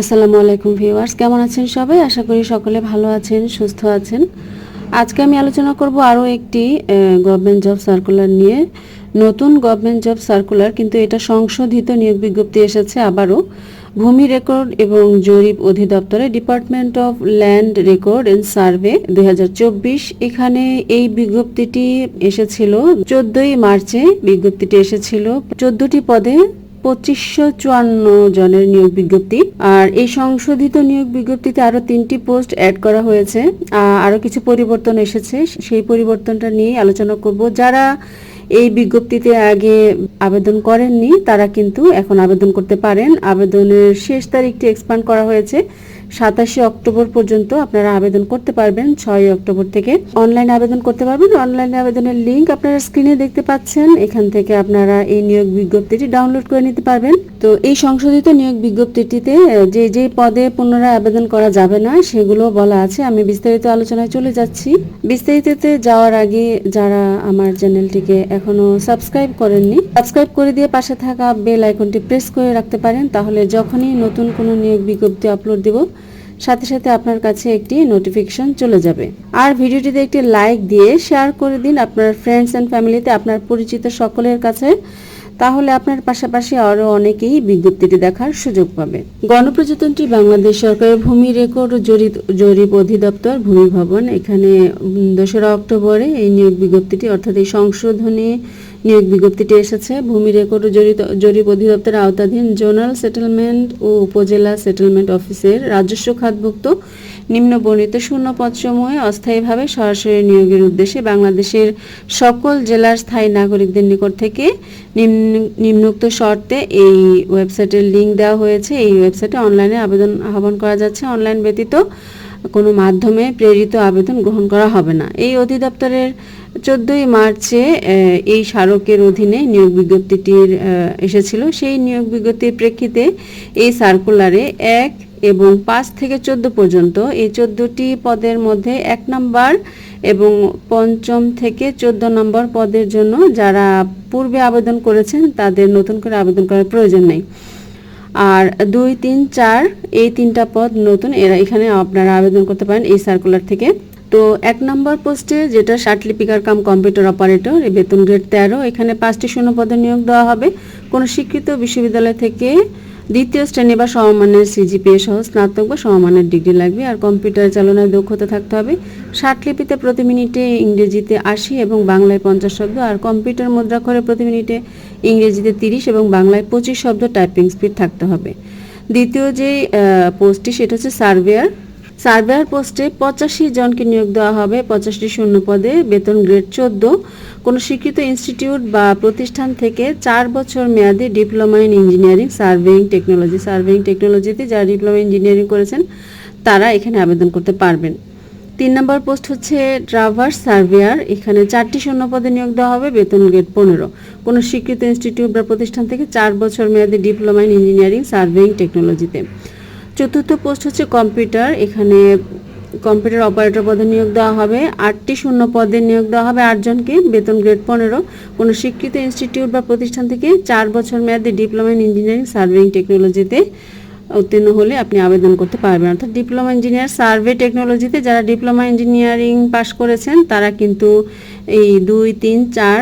আসসালামু আলাইকুম ভিউয়ার্স, কেমন আছেন সবাই? আশা করি সকলে ভালো আছেন, সুস্থ আছেন। আজকে আমি আলোচনা করব আরও একটি গভর্নমেন্ট জব সার্কুলার নিয়ে। নতুন গভর্নমেন্ট জব সার্কুলার কিন্তু এটা সংশোধিত নিয়োগ বিজ্ঞপ্তি এসেছে আবারও। ভূমি রেকর্ড এবং জরিপ অধিদপ্তরে department of land record and survey দুই হাজার চব্বিশ। এখানে এই বিজ্ঞপ্তিটি এসেছিল, চোদ্দই মার্চে বিজ্ঞপ্তিটি এসেছিল। চোদ্দটি পদে পঁচিশশো চুয়ান্ন জনের নিয়োগ বিজ্ঞপ্তি। আর এই সংশোধিত নিয়োগ বিজ্ঞপ্তিতে আরও তিনটি পোস্ট অ্যাড করা হয়েছে। আরও কিছু পরিবর্তন এসেছে। সেই পরিবর্তনটা নিয়ে আলোচনা করব। যারা এই বিজ্ঞপ্তিতে আগে আবেদন করেননি, তারা কিন্তু এখন আবেদন করতে পারেন। আবেদনের শেষ তারিখটি এক্সপান্ড করা হয়েছে। সাতাশে অক্টোবর পর্যন্ত আপনারা আবেদন করতে পারবেন। ছয় অক্টোবর থেকে অনলাইন আবেদন করতে পারবেন। অনলাইন আবেদনের লিঙ্ক আপনারা স্ক্রিনে দেখতে পাচ্ছেন। এখান থেকে আপনারা এই নিয়োগ বিজ্ঞপ্তিটি ডাউনলোড করে নিতে পারবেন। তো এই সংশোধিত নিয়োগ বিজ্ঞপ্তিটিতে যে যে পদে পুনরায় আবেদন করা যাবে না, সেগুলো বলা আছে। আমি বিস্তারিত আলোচনায় চলে যাচ্ছি। বিস্তারিততে যাওয়ার আগে যারা আমার চ্যানেলটিকে এখনও সাবস্ক্রাইব করেননি সাবস্ক্রাইব করে দিয়ে পাশে থাকা বেল আইকনটি প্রেস করে রাখতে পারেন। তাহলে যখনই নতুন কোনো নিয়োগ বিজ্ঞপ্তি আপলোড দিব সাথে সাথে আপনার কাছে একটি নোটিফিকেশন চলে যাবে। আর ভিডিওটিতে একটি লাইক দিয়ে শেয়ার করে দিন আপনার ফ্রেন্ডস অ্যান্ড ফ্যামিলিতে আপনার পরিচিত সকলের কাছে। তাহলে আপনার পাশাপাশি আরও অনেকেই বিজ্ঞপ্তিটি দেখার সুযোগ পাবে। গণপ্রজাতন্ত্রী বাংলাদেশ সরকারের ভূমি রেকর্ড জরিপ জরিপ অধিদপ্তর ভূমি ভবন। এখানে দোসরা অক্টোবরে এই নিয়োগ বিজ্ঞপ্তিটি, অর্থাৎ এই সংশোধনী নিয়োগ বিজ্ঞপ্তিটি এসেছে। ভূমি রেকর্ড ও জরিপ অধিদপ্তরের আওতাধীন জোনাল সেটেলমেন্ট ও উপজেলা সেটেলমেন্ট অফিসের রাজস্ব খাতভুক্ত নিম্ন বর্ণিত শূন্য পদসমূহে অস্থায়ীভাবে সরাসরি নিয়োগের উদ্দেশ্যে বাংলাদেশের সকল জেলার স্থায়ী নাগরিকদের নিকট থেকে নিম্ন- নিম্নোক্ত শর্তে এই ওয়েবসাইটের লিঙ্ক দেওয়া হয়েছে। এই ওয়েবসাইটে অনলাইনে আবেদন আহ্বান করা যাচ্ছে। অনলাইন ব্যতীত কোনো মাধ্যমে প্রেরিত আবেদন গ্রহণ করা হবে না। এই অধিদপ্তরের চোদ্দই মার্চে এই স্মারকের অধীনে নিয়োগ বিজ্ঞপ্তিটির এসেছিল। সেই নিয়োগ বিজ্ঞপ্তির প্রেক্ষিতে এই সার্কুলারে এক এবং পাঁচ থেকে চোদ্দ পর্যন্ত এই চোদ্দটি পদের মধ্যে এক নাম্বার এবং পঞ্চম থেকে চোদ্দ নম্বর পদের জন্য যারা পূর্বে আবেদন করেছেন তাদের নতুন করে আবেদন করার প্রয়োজন নেই। আর দুই, তিন, চার, এই তিনটা পদ নতুন, এরা এখানে আপনারা আবেদন করতে পারেন এই সার্কুলার থেকে। তো এক নম্বর পোস্টে যেটা লিপিকার কাম কম্পিউটার অপারেটর, এই বেতন গ্রেড তেরো, এখানে পাঁচটি শূন্য পদে নিয়োগ দেওয়া হবে। কোনো শিক্ষিত বিশ্ববিদ্যালয় থেকে দ্বিতীয় শ্রেণি বা সমমানের সিজিপিএ সহ স্নাতক বা সমমানের ডিগ্রি লাগবে, আর কম্পিউটার চালনায় দক্ষতা থাকতে হবে। লিপিতে প্রতি মিনিটে ইংরেজিতে আশি এবং বাংলায় পঞ্চাশ শব্দ, আর কম্পিউটার মুদ্রাক্ষরে প্রতি মিনিটে ইংরেজিতে তিরিশ এবং বাংলায় পঁচিশ শব্দ টাইপিং স্পিড থাকতে হবে। দ্বিতীয় যে পোস্টটি, সেটা হচ্ছে সার্ভেয়ার। সার্ভেয়ার পোস্টে পঁচাশি জনকে নিয়োগ দেওয়া হবে। পঁচাশটি শূন্য পদে বেতন গ্রেড চোদ্দ। কোনো স্বীকৃত ইনস্টিটিউট বা প্রতিষ্ঠান থেকে চার বছর মেয়াদী diploma in engineering, surveying technology. Surveying টেকনোলজিতে যারা ডিপ্লোমা ইঞ্জিনিয়ারিং করেছেন, তারা এখানে আবেদন করতে পারবেন। তিন নম্বর পোস্ট হচ্ছে ট্রাভার্স সার্ভেয়ার। এখানে চারটি শূন্য পদে নিয়োগ দেওয়া হবে, বেতন গ্রেড পনেরো। কোনো স্বীকৃত ইনস্টিটিউট বা প্রতিষ্ঠান থেকে চার বছর মেয়াদী ডিপ্লোমা ইন ইঞ্জিনিয়ারিং, সার্ভেইং টেকনোলজিতে। চতুর্থ পোস্ট হচ্ছে কম্পিউটার। এখানে কম্পিউটার অপারেটর পদে নিয়োগ দেওয়া হবে, আটটি শূন্য পদে নিয়োগ দেওয়া হবে আটজনকে, বেতন গ্রেড পনেরো। কোনো স্বীকৃত ইনস্টিটিউট বা প্রতিষ্ঠান থেকে চার বছর মেয়াদী ডিপ্লোমা ইন ইঞ্জিনিয়ারিং সার্ভেইং টেকনোলজিতে উত্তীর্ণ হলে আপনি আবেদন করতে পারবেন। অর্থাৎ ডিপ্লোমা ইঞ্জিনিয়ার সার্ভে টেকনোলজিতে যারা ডিপ্লোমা ইঞ্জিনিয়ারিং পাশ করেছেন, তারা কিন্তু এই দুই, তিন, চার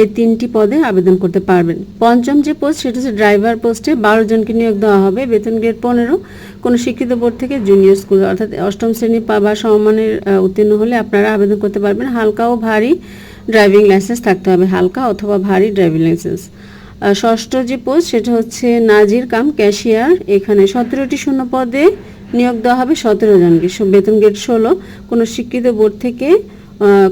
এই তিনটি পদে আবেদন করতে পারবেন। পঞ্চম যে পোস্ট সেটা হচ্ছে ড্রাইভার পোস্টে বারো জনকে নিয়োগ দেওয়া হবে। বেতন গ্রেড পনেরো। কোনো শিক্ষিত বোর্ড থেকে জুনিয়র স্কুল অর্থাৎ অষ্টম শ্রেণি বা সমমানের উত্তীর্ণ হলে আপনারা আবেদন করতে পারবেন। হালকা ও ভারী ড্রাইভিং লাইসেন্স থাকতে হবে। হালকা অথবা ভারী ড্রাইভিং লাইসেন্স ষষ্ঠ যে পোস্ট সেটা হচ্ছে নাজির কাম ক্যাশিয়ার এখানে সতেরোটি শূন্য পদে নিয়োগ দেওয়া হবে। সতেরো জনকে। বেতন গ্রেড ষোলো। কোনো শিক্ষিত বোর্ড থেকে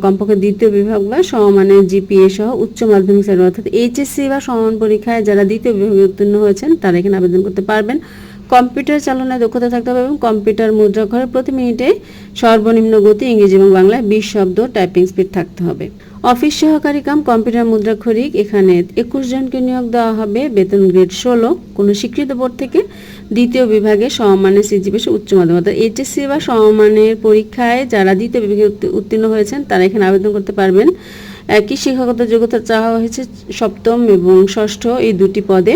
কমপক্ষে দ্বিতীয় বিভাগ বা সমমানের জিপিএ সহ উচ্চ মাধ্যমিক শ্রেণি, অর্থাৎ এইচএসসি বা সমান পরীক্ষায় যারা দ্বিতীয় বিভাগে উত্তীর্ণ হয়েছেন, তারা এখানে আবেদন করতে পারবেন। কম্পিউটার চালনায় দক্ষতা থাকতে হবে এবং কম্পিউটার মুদ্রা মুদ্রাক্ষরে প্রতি মিনিটে সর্বনিম্ন গতি ইংরেজি এবং বাংলায় বিশ শব্দ টাইপিং স্পিড থাকতে হবে। অফিস সহকারী কাম, কম্পিউটার মুদ্রাক্ষরিক এখানে একুশ জনকে নিয়োগ দেওয়া হবে, বেতন গ্রেড ষোলো। কোনো স্বীকৃত বোর্ড থেকে দ্বিতীয় বিভাগে সমমানের সিজিপি উচ্চ মাধ্যমিক। এইচএসসি বা সমমানের পরীক্ষায় যারা দ্বিতীয় বিভাগে উত্তীর্ণ হয়েছেন, তারা এখানে আবেদন করতে পারবেন। একই শিক্ষাগত যোগ্যতা চাওয়া হয়েছে সপ্তম এবং ষষ্ঠ এই দুটি পদে।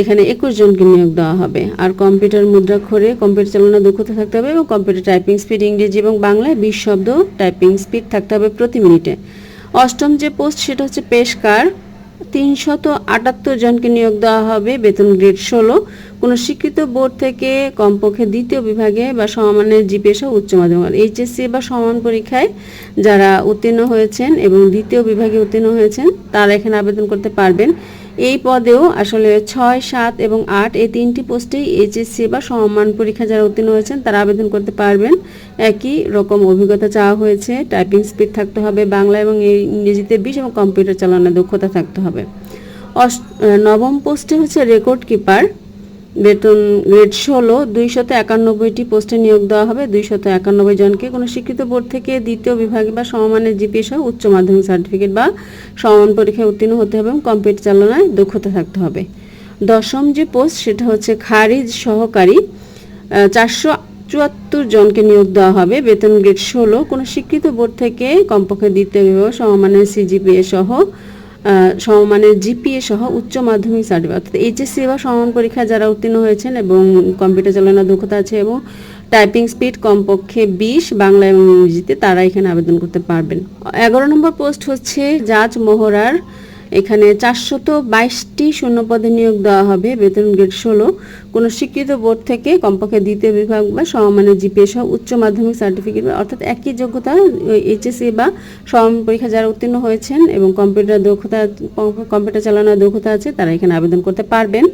এখানে একুশ জনকে নিয়োগ দেওয়া হবে। আর কম্পিউটার মুদ্রাক্ষরে কম্পিউটার চালানোর দক্ষতা থাকতে হবে এবং কম্পিউটার টাইপিং স্পিড, ইংরেজি এবং বাংলায় বিশ শব্দ টাইপিং স্পিড থাকতে হবে প্রতি মিনিটে। অষ্টম যে পোস্ট, সেটা হচ্ছে পেশকার তিনশত আটাত্তর জনকে নিয়োগ দেওয়া হবে বেতন গ্রেড ষোলো। কোনো স্বীকৃত বোর্ড থেকে কমপক্ষে দ্বিতীয় বিভাগে বা সমমানের জিপিএস উচ্চ মাধ্যমিক। এইচএসসি বা সমান পরীক্ষায় যারা উত্তীর্ণ হয়েছেন এবং দ্বিতীয় বিভাগে উত্তীর্ণ হয়েছেন, তারা এখানে আবেদন করতে পারবেন। এই পদেও আসলে ছয়, সাত এবং আট এই তিনটি পোস্টেই এইচএসসি বা সমমান পরীক্ষা যারা উত্তীর্ণ হয়েছেন, তারা আবেদন করতে পারবেন। একই রকম অভিজ্ঞতা চাওয়া হয়েছে। টাইপিং স্পিড থাকতে হবে, বাংলা এবং ইংরেজিতে বিশ এবং কম্পিউটার চালানোর দক্ষতা থাকতে হবে। নবম পোস্টে হচ্ছে রেকর্ড কিপার। বেতন গ্রেড ষোলো, দুইশত একানব্বইটি পোস্টে নিয়োগ দেওয়া হবে। দুইশত একানব্বই জনকে কোনো স্বীকৃত বোর্ড থেকে দ্বিতীয় বিভাগে বা সমমানের জিপিএ সহ উচ্চ মাধ্যমিক সার্টিফিকেট বা সমান পরীক্ষায় উত্তীর্ণ হতে হবে এবং কম্পিউটার চালনায় দক্ষতা থাকতে হবে। দশম যে পোস্ট, সেটা হচ্ছে খারিজ সহকারী চারশো চুয়াত্তর জনকে নিয়োগ দেওয়া হবে। বেতন গ্রেড ষোলো, কোনো স্বীকৃত বোর্ড থেকে কমপক্ষে দ্বিতীয় বিভাগ সমমানের সিজিপিএ সহ সমমানের জিপিএ সহ উচ্চ মাধ্যমিক সার্টিফিকেট অর্থাৎ এইচএসসি বা সমান পরীক্ষায় যারা উত্তীর্ণ হয়েছেন এবং কম্পিউটার চালানোর দক্ষতা আছে এবং টাইপিং স্পিড কমপক্ষে বিশ, বাংলা এবং ইংরেজিতে তারা এখানে আবেদন করতে পারবেন। এগারো নম্বর পোস্ট হচ্ছে জাজ মোহরার এখানে চারশত বাইশটি শূন্য পদে নিয়োগ দেওয়া হবে, বেতন গ্রেড ষোলো। কোনো স্বীকৃত বোর্ড থেকে কমপক্ষে দ্বিতীয় বিভাগ বা সমমানের জিপিএ সহ উচ্চ মাধ্যমিক সার্টিফিকেট অর্থাৎ একই যোগ্যতা এইচএসসি বা সমান পরীক্ষা যারা উত্তীর্ণ হয়েছেন এবং কম্পিউটার দক্ষতা, কম্পিউটার চালানোর দক্ষতা আছে, তারা এখানে আবেদন করতে পারবেন।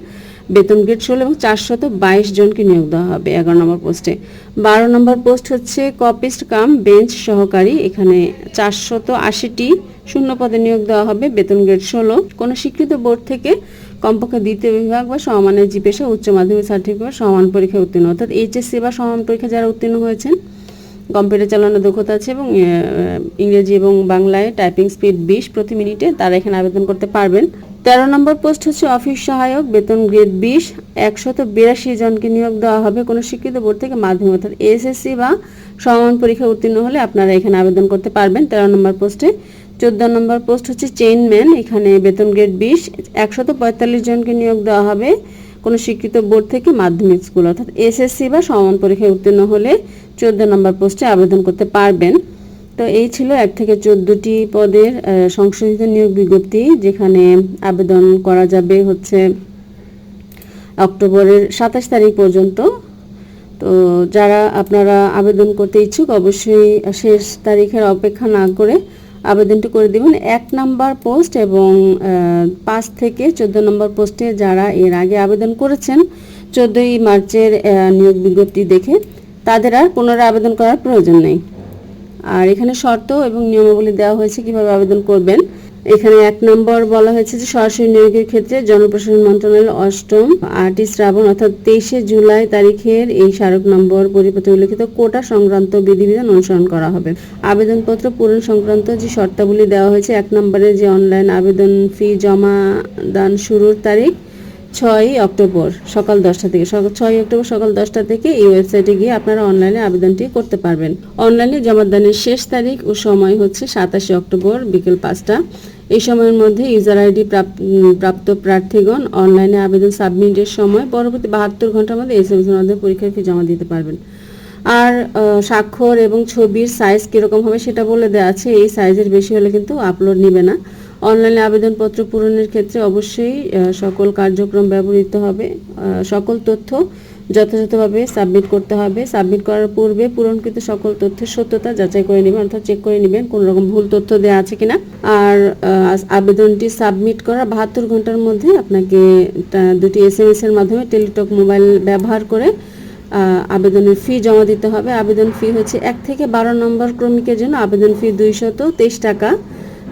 বেতন গ্রেড ষোলো এবং চারশত বাইশ জনকে নিয়োগ দেওয়া হবে এগারো নম্বর পোস্টে। বারো নম্বর পোস্ট হচ্ছে কপিস্ট কাম বেঞ্চ সহকারী। এখানে চারশত আশিটি শূন্য পদে নিয়োগ দেওয়া হবে, বেতন গ্রেড ষোলো। কোনো স্বীকৃত বোর্ড থেকে কমপক্ষে দ্বিতীয় বিভাগ বা সমানের জিপেসা উচ্চ মাধ্যমিক সার্টিফিকেট সমান পরীক্ষায় উত্তীর্ণ। অর্থাৎ এইচএসসি বা সমান পরীক্ষা যারা উত্তীর্ণ হয়েছেন, কম্পিউটার চালানোর দক্ষতা আছে এবং ইংরেজি এবং বাংলায় টাইপিং স্পিড বিশ প্রতি মিনিটে তারা এখানে আবেদন করতে পারবেন। তেরো নম্বর পোস্ট হচ্ছে অফিস সহায়ক, বেতন গ্রেড বিশ, একশত বিরাশি জনকে নিয়োগ দেওয়া হবে। কোনো স্বীকৃত বোর্ড থেকে মাধ্যমিক অর্থাৎ এসএসসি বা সমান পরীক্ষা উত্তীর্ণ হলে আপনারা এখানে আবেদন করতে পারবেন। তেরো নম্বর পোস্টে চোদ্দ নম্বর পোস্ট হচ্ছে চেইনম্যান এখানে বেতন গ্রেড বিশ, একশত পঁয়তাল্লিশ জনকে নিয়োগ দেওয়া হবে কোনো স্বীকৃত বোর্ড থেকে মাধ্যমিক স্কুল, অর্থাৎ এসএসসি বা সমান পরীক্ষায় উত্তীর্ণ হলে চোদ্দ নম্বর পোস্টে আবেদন করতে পারবেন। তো এই ছিল এক থেকে চোদ্দটি পদের সংশোধিত নিয়োগ বিজ্ঞপ্তি, যেখানে আবেদন করা যাবে হচ্ছে অক্টোবরের সাতাশ তারিখ পর্যন্ত। তো যারা আপনারা আবেদন করতে ইচ্ছুক, অবশ্যই শেষ তারিখের অপেক্ষা না করে আবেদনটি করে দেবেন। এক নাম্বার পোস্ট এবং পাঁচ থেকে চোদ্দ নম্বর পোস্টে যারা এর আগে আবেদন করেছেন, চোদ্দোই মার্চের নিয়োগ বিজ্ঞপ্তি দেখে তাদের আর পুনরায় আবেদন করার প্রয়োজন নেই। আর এখানে শর্ত এবং নিয়মাবলী দেওয়া হয়েছে কীভাবে আবেদন করবেন। এখানে এক নম্বর বলা হয়েছে যে সরাসরি নিয়োগের ক্ষেত্রে জনপ্রশাসন মন্ত্রণালয়ের অষ্টম আটই শ্রাবণ অর্থাৎ তেইশে জুলাই তারিখের এই স্মারক নম্বর পরিপত্রে উল্লেখিত কোটা সংক্রান্ত বিধিবিধান অনুসরণ করা হবে। আবেদনপত্র পূরণ সংক্রান্ত যে শর্তাবলী দেওয়া হয়েছে, এক নম্বরে যে অনলাইন আবেদন ফি জমা দান শুরুর তারিখ ছয়ই অক্টোবর সকাল দশটা থেকে। সকাল ছয়ই অক্টোবর সকাল দশটা থেকে এই ওয়েবসাইটে গিয়ে আপনারা অনলাইনে আবেদনটি করতে পারবেন। অনলাইনে জমাদানের শেষ তারিখ ও সময় হচ্ছে সাতাশে অক্টোবর বিকেল পাঁচটা। এই সময়ের মধ্যে ইউজার আইডি প্রাপ্ত প্রার্থীগণ অনলাইনে আবেদন সাবমিটের সময় পরবর্তী বাহাত্তর ঘণ্টার মধ্যে এস এম মাধ্যমে পরীক্ষার ফি জমা দিতে পারবেন। আর স্বাক্ষর এবং ছবির সাইজ কীরকম হবে সেটা বলে দেওয়া আছে। এই সাইজের বেশি হলে কিন্তু আপলোড নেবে না। অনলাইনে আবেদনপত্র পূরণের ক্ষেত্রে অবশ্যই সকল কার্যক্রম ব্যবহৃত হবে। সকল তথ্য যথাযথভাবে সাবমিট করতে হবে। সাবমিট করার পূর্বে পূরণকৃত সকল তথ্যের সত্যতা যাচাই করে নেবেন, অর্থাৎ চেক করে নেবেন কোনো রকম ভুল তথ্য দেওয়া আছে কিনা। আর আবেদনটি সাবমিট করার বাহাত্তর ঘণ্টার মধ্যে আপনাকে দুটি এস এম এর মাধ্যমে টেলিটক মোবাইল ব্যবহার করে আবেদনের ফি জমা দিতে হবে। আবেদন ফি হচ্ছে এক থেকে বারো নম্বর ক্রমিকের জন্য আবেদন ফি দুইশত তেইশ টাকা।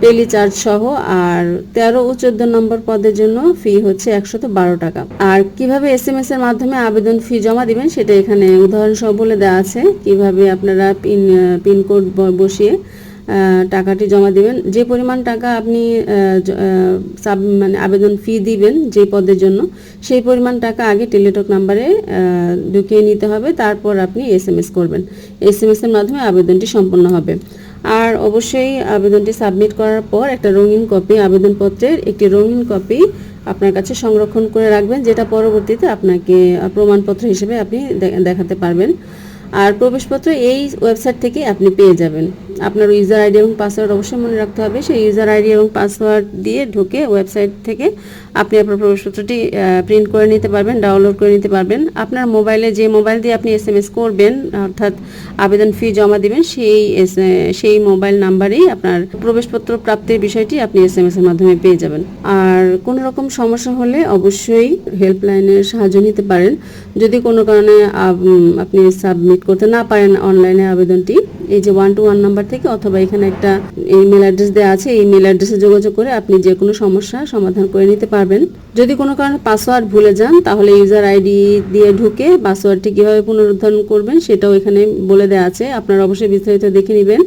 ডেলি চার্জ সহ, আর তেরো ও চোদ্দ নম্বর পদের জন্য ফি হচ্ছে একশত বারো টাকা। আর কীভাবে এস এম এস এর মাধ্যমে আবেদন ফি জমা দিবেন সেটা এখানে উদাহরণ সহ বলে দেওয়া আছে। কীভাবে আপনারা পিন পিনকোড বসিয়ে টাকাটি জমা দিবেন। যে পরিমাণ টাকা আপনি সাব মানে আবেদন ফি দিবেন যে পদের জন্য, সেই পরিমাণ টাকা আগে টেলিটক নাম্বারে ঢুকিয়ে নিতে হবে। তারপর আপনি এস করবেন। এস এর মাধ্যমে আবেদনটি সম্পন্ন হবে। আর অবশ্যই আবেদনটি সাবমিট করার পর একটা রঙিন কপি, আবেদনপত্রের একটি রঙিন কপি আপনার কাছে সংরক্ষণ করে রাখবেন, যেটা পরবর্তীতে আপনাকে প্রমাণপত্র হিসেবে আপনি দেখাতে পারবেন। আর প্রবেশপত্র এই ওয়েবসাইট থেকে আপনি পেয়ে যাবেন। আপনার ইউজার আইডি এবং পাসওয়ার্ড অবশ্যই মনে রাখতে হবে। সেই ইউজার আইডি এবং পাসওয়ার্ড দিয়ে ঢুকে ওয়েবসাইট থেকে আপনি আপনার প্রবেশপত্রটি প্রিন্ট করে নিতে পারবেন ডাউনলোড করে নিতে পারবেন। আপনার মোবাইলে যে মোবাইল দিয়ে আপনি এস এম এস করবেন, অর্থাৎ আবেদন ফি জমা দিবেন, সেই সেই মোবাইল নাম্বারেই আপনার প্রবেশপত্র প্রাপ্তির বিষয়টি আপনি এস এম এস এর মাধ্যমে পেয়ে যাবেন। আর কোনো রকম সমস্যা হলে অবশ্যই হেল্পলাইনের সাহায্য নিতে পারেন। যদি কোনো কারণে আপনি সাবমিট করতে না পারেন অনলাইনে আবেদনটি, এই যে ওয়ান টু ওয়ান নাম্বার থেকে অথবা এখানে একটা ইমেল অ্যাড্রেস দেওয়া আছে, এই ইমেল অ্যাড্রেসে যোগাযোগ করে আপনি যে কোনো সমস্যা সমাধান করে নিতে পারবেন। যদি কোনো কারণে পাসওয়ার্ড ভুলে যান, তাহলে ইউজার আইডি দিয়ে ঢুকে পাসওয়ার্ডটি কীভাবে পুনরুদ্ধারণ করবেন, সেটাও এখানে বলে দেওয়া আছে। আপনারা অবশ্যই বিস্তারিত দেখে নেবেন।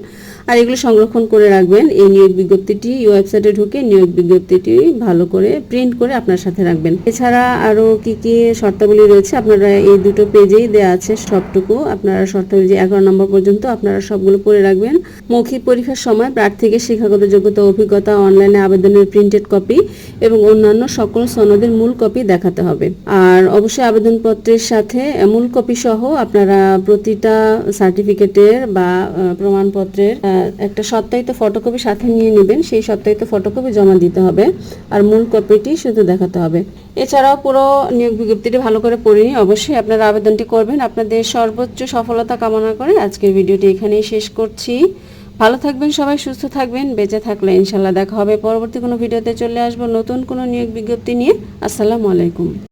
আর এগুলো সংরক্ষণ করে রাখবেন। এই নিয়োগ বিজ্ঞপ্তিটি ওয়েবসাইটে ঢুকে নিয়োগ বিজ্ঞপ্তিটি ভালো করে প্রিন্ট করে আপনার সাথে রাখবেন। এছাড়া আরও কি কি শর্তাবলী রয়েছে আপনারা এই দুটো পেজেই দেওয়া আছে সবটুকু। আপনারা শর্তাবলী যে এগারো নম্বর পর্যন্ত আপনারা সবগুলো পড়ে রাখবেন। মৌখিক পরীক্ষার সময় প্রার্থীকে শিক্ষাগত যোগ্যতা, অভিজ্ঞতা, অনলাইনে আবেদনের প্রিন্টেড কপি এবং অন্যান্য সকল সনদের মূল কপি দেখাতে হবে। আর অবশ্যই আবেদনপত্রের সাথে মূল কপি সহ আপনারা প্রতিটা সার্টিফিকেটের বা প্রমাণপত্রের একটা সত্যায়িত ফটোকপি সাথে নিয়ে নেবেন, সেই সত্যায়িত ফটোকপি জমা দিতে হবে। আর মূল কপিটি শুধু দেখাতে হবে। এছাড়াও পুরো নিয়োগ বিজ্ঞপ্তিটি ভালো করে পড়ে নিয়ে অবশ্যই আপনারা আবেদনটি করবেন। আপনাদের সর্বোচ্চ সফলতা কামনা করে আজকের ভিডিওটি এখানেই শেষ করছি। ভালো থাকবেন সবাই, সুস্থ থাকবেন, বেঁচে থাকলে ইনশাল্লাহ দেখা হবে। পরবর্তী কোনো ভিডিওতে চলে আসব নতুন কোনো নিয়োগ বিজ্ঞপ্তি নিয়ে। আসসালামু আলাইকুম।